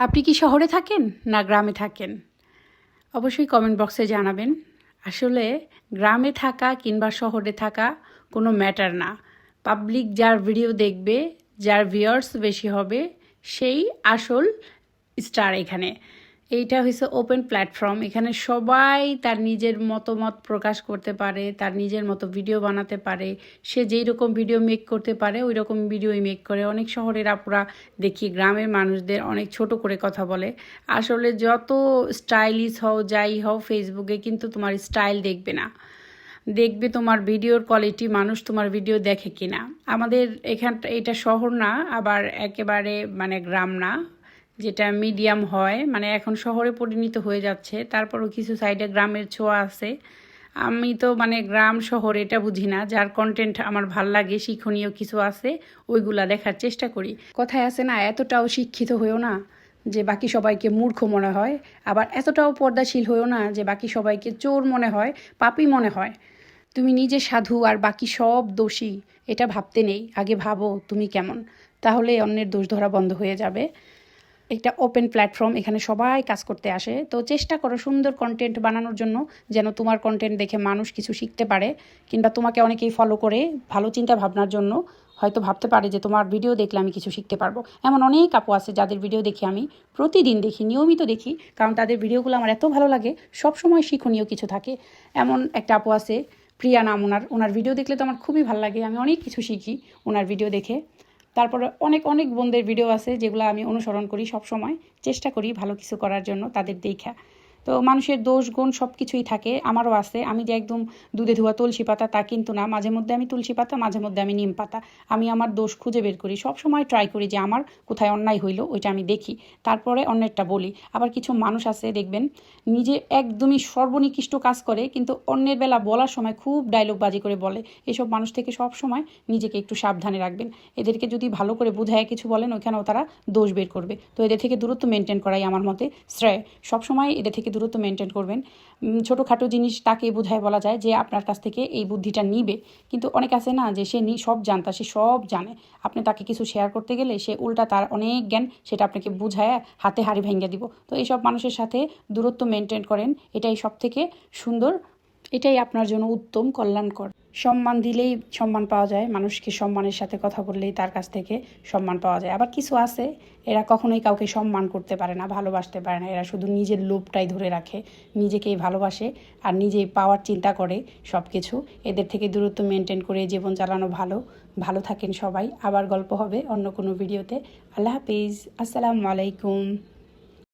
আপনি কি শহরে থাকেন না গ্রামে থাকেন? অবশ্যই কমেন্ট বক্সে জানাবেন। আসলে গ্রামে থাকা কিংবা শহরে থাকা কোনো ম্যাটার না। পাবলিক যার ভিডিও দেখবে, যার ভিউয়ার্স বেশি হবে, সেই আসল স্টার এখানে। এইটা হচ্ছে ওপেন প্ল্যাটফর্ম এখানে সবাই তার নিজের মতামত প্রকাশ করতে পারে, তার নিজের মতো ভিডিও বানাতে পারে। সে যেই রকম ভিডিও মেক করতে পারে, ওই রকম ভিডিওই মেক করে। অনেক শহরের আপুরা দেখি, গ্রামের মানুষদের অনেক ছোট করে কথা বলে। আসলে যত স্টাইলিশ হও, যাই হও ফেসবুকে কিন্তু তোমার স্টাইল দেখবে না। দেখবে তোমার ভিডিওর কোয়ালিটি মানুষ তোমার ভিডিও দেখে কিনা। আমাদের এখানটা এটা শহর না, আবার একেবারে মানে গ্রাম না। যেটা মিডিয়াম হয় মানে এখন শহরে পরিণত হয়ে যাচ্ছে, তারপরও কিছু সাইডে গ্রামের ছোঁয়া আছে। আমি তো মানে গ্রাম, শহর এটা বুঝি না, যার কন্টেন্ট আমার ভালো লাগে, শিক্ষণীয় কিছু আছে, ওইগুলা দেখার চেষ্টা করি। কথায় আছে না, এতটাও শিক্ষিত হয়েও না যে বাকি সবাইকে মূর্খ মনে হয়, আবার এতটাও পর্দাশীল হয়েও না যে বাকি সবাইকে চোর মনে হয়, পাপি মনে হয়। তুমি নিজে সাধু আর বাকি সব দোষী, এটা ভাবতে নেই, আগে ভাবো তুমি কেমন, তাহলে অন্যের দোষ ধরা বন্ধ হয়ে যাবে। একটা ওপেন প্ল্যাটফর্ম এখানে সবাই কাজ করতে আসে। তো চেষ্টা করো সুন্দর কন্টেন্ট বানানোর জন্য, যেন তোমার কন্টেন্ট দেখে মানুষ কিছু শিখতে পারে, কিংবা তোমাকে অনেকেই ফলো করে ভালো চিন্তা ভাবনার জন্য। হয়তো ভাবতে পারে যে তোমার ভিডিও দেখলে আমি কিছু শিখতে পারব। এমন অনেক আপু আছে যাদের ভিডিও দেখি আমি প্রতিদিন দেখি, নিয়মিত দেখি, কারণ তাদের ভিডিওগুলো আমার এত ভালো লাগে, সব সময় শিক্ষণীয় কিছু থাকে। এমন একটা আপু আছে, প্রিয়া নাম ওনার। ওনার ভিডিও দেখলে তো আমার খুবই ভালো লাগে, আমি অনেক কিছু শিখি ওনার ভিডিও দেখে। তারপরে অনেক অনেক বোনদের ভিডিও আছে যেগুলো আমি অনুসরণ করি সব সময় চেষ্টা করি ভালো কিছু করার জন্য তাদের দেখা। তো মানুষের দোষ, গুণ সব কিছুই থাকে, আমারও আছে। আমি যে একদম দুধে ধোয়া তুলসী পাতা তা কিন্তু না। মাঝে মধ্যে আমি তুলসী পাতা, মাঝে মধ্যে আমি নিম পাতা। আমি আমার দোষ খুঁজে বের করি। সব সময় ট্রাই করি যে আমার কোথায় অন্যায় হইল, ওইটা আমি দেখি। তারপরে অন্যেরটা বলি। আবার কিছু মানুষ আছে, দেখবেন, নিজে একদমই সর্বনিকৃষ্ট কাজ করে, কিন্তু অন্যের বেলা বলার সময় খুব ডায়লগ বাজি করে বলে। এসব মানুষ থেকে সব সময় নিজেকে একটু সাবধানে রাখবেন। এদেরকে যদি ভালো করে বোঝায় কিছু বলেন, ওইখানেও তারা দোষ বের করবে। তো এদের থেকে দূরত্ব মেনটেন করাই আমার মতে শ্রেয়। সবসময় এদের থেকে দূরত্ব মেনটেন করবেন। ছোটোখাটো জিনিস তাকে বোঝায় বলা যায় যে, আপনার কাছ থেকে এই বুদ্ধিটা নিবে। কিন্তু অনেক আছে না যে, সে সব জানতা, সে সব জানে। আপনি তাকে কিছু শেয়ার করতে গেলে সে উল্টা তার অনেক জ্ঞান, সেটা আপনাকে বুঝায় হাতে হাড়ি ভেঙে দিব। তো এইসব মানুষের সাথে দূরত্ব মেনটেন করেন। এটাই সব থেকে সুন্দর, এটাই আপনার জন্য উত্তম, কল্যাণকর। সম্মান দিলেই সম্মান পাওয়া যায়, মানুষকে সম্মানের সাথে কথা বললেই তার কাছ থেকে সম্মান পাওয়া যায়। আবার কিছু আছে, এরা কখনোই কাউকে সম্মান করতে পারে না, ভালোবাসতে পারে না। এরা শুধু নিজের লোভটাই ধরে রাখে, নিজেকেই ভালোবাসে আর নিজেই পাওয়ার চিন্তা করে সব কিছু এদের থেকে দূরত্ব মেনটেন করে জীবন চালানো ভালো। ভালো থাকেন সবাই। আবার গল্প হবে অন্য কোনো ভিডিওতে আল্লাহ হাফিজ। আসসালামু আলাইকুম।